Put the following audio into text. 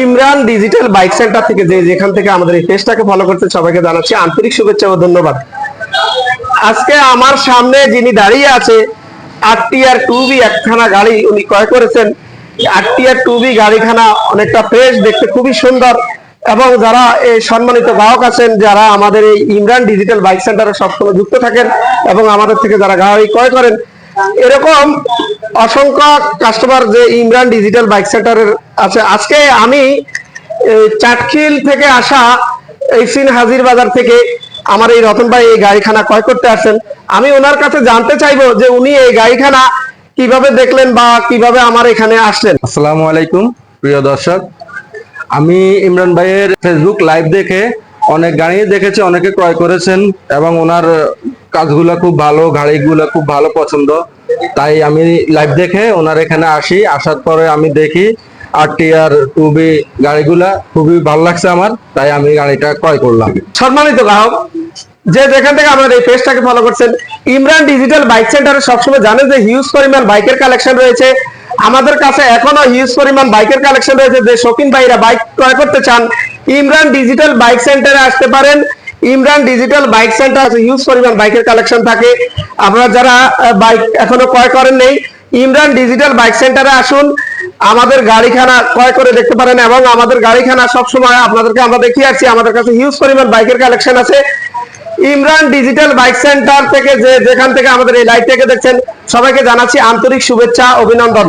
Imran digital bike centre থেকে যে যেখান থেকে আমাদের এই পেজটাকে ফলো করতে সবাইকে জানাচ্ছি আন্তরিক শুভেচ্ছা ও ধন্যবাদ। আজকে আমার সামনে যিনি দাঁড়িয়ে আছে আরটিআর টু বি একখানা গাড়ি উনি ক্রয় করেছেন। আরটিআর টু বি গাড়িখানা অনেকটা ফ্রেশ দেখতে খুবই সুন্দর এবং যারা এই সম্মানিত গ্রাহক আছেন, যারা আমাদের এই ইমরান ডিজিটাল বাইক সেন্টারে সবসময় যুক্ত থাকেন এবং আমাদের থেকে যারা গাড়ি ক্রয় করেন, এরকম অসংখ্য কাস্টমার যে ইমরান ডিজিটাল বাইক সেন্টারের আছে। আজকে আমি চাটখিল থেকে আসা এই সিন হাজির বাজার থেকে আমার এই রতন ভাই এই গাড়িখানা ক্রয় করতে আসেন। আমি ওনার কাছে জানতে চাইব যে উনি এই গাড়িখানা কীভাবে দেখলেন বা কীভাবে আমার এখানে আসলেন। আসসালামু আলাইকুম, প্রিয় দর্শক। আমি ইমরান ভাইয়ের ফেসবুক লাইভ দেখে অনেক গাড়ি দেখেছি, অনেকে ক্রয় করেছেন এবং ওনার কাজগুলো খুব ভালো, গাড়িগুলো খুব ভালো পছন্দ। তাই আমি লাইভ দেখে ওনার এখানে আসি। আসার পরে আমি দেখি আর টি আর টু বি গাড়িগুলা খুবই ভালো লাগছে আমার, তাই আমি গাড়িটা ক্রয় করলাম। সম্মানিত গ্রাহক, যে যেখান থেকে এই পেজটাকে ফলো করছেন, ইমরান ডিজিটাল বাইক সেন্টারে সবসময় জানেন যে হিউজ পরিমাণ বাইকের কালেকশন রয়েছে। আমাদের কাছে এখনও হিউজ পরিমাণ বাইকের কালেকশন রয়েছে। যে শৌখিন ভাইরা বাইক ক্রয় করতে চান, ইমরান ডিজিটাল বাইক সেন্টারে আসতে পারেন। ইমরান ডিজিটাল বাইক সেন্টার আছে হিউজ পরিমাণ বাইকের কালেকশন থাকে। আপনারা যারা বাইক এখনও ক্রয় করেন নেই, ইমরান ডিজিটাল বাইক সেন্টারে আসুন। আমাদের গাড়িখানা ক্রয় করে দেখতে পারেন এবং আমাদের গাড়িখানা সবসময় আপনাদেরকে আমরা দেখিয়ে আসছি, আমাদের কাছে হিউজ পরিমাণ বাইকের কালেকশন আছে। ইমরান ডিজিটাল বাইক সেন্টার থেকে যে, যেখান থেকে আমাদের এই লাইভ থেকে দেখছেন, সবাইকে জানাচ্ছি আন্তরিক শুভেচ্ছা, অভিনন্দন।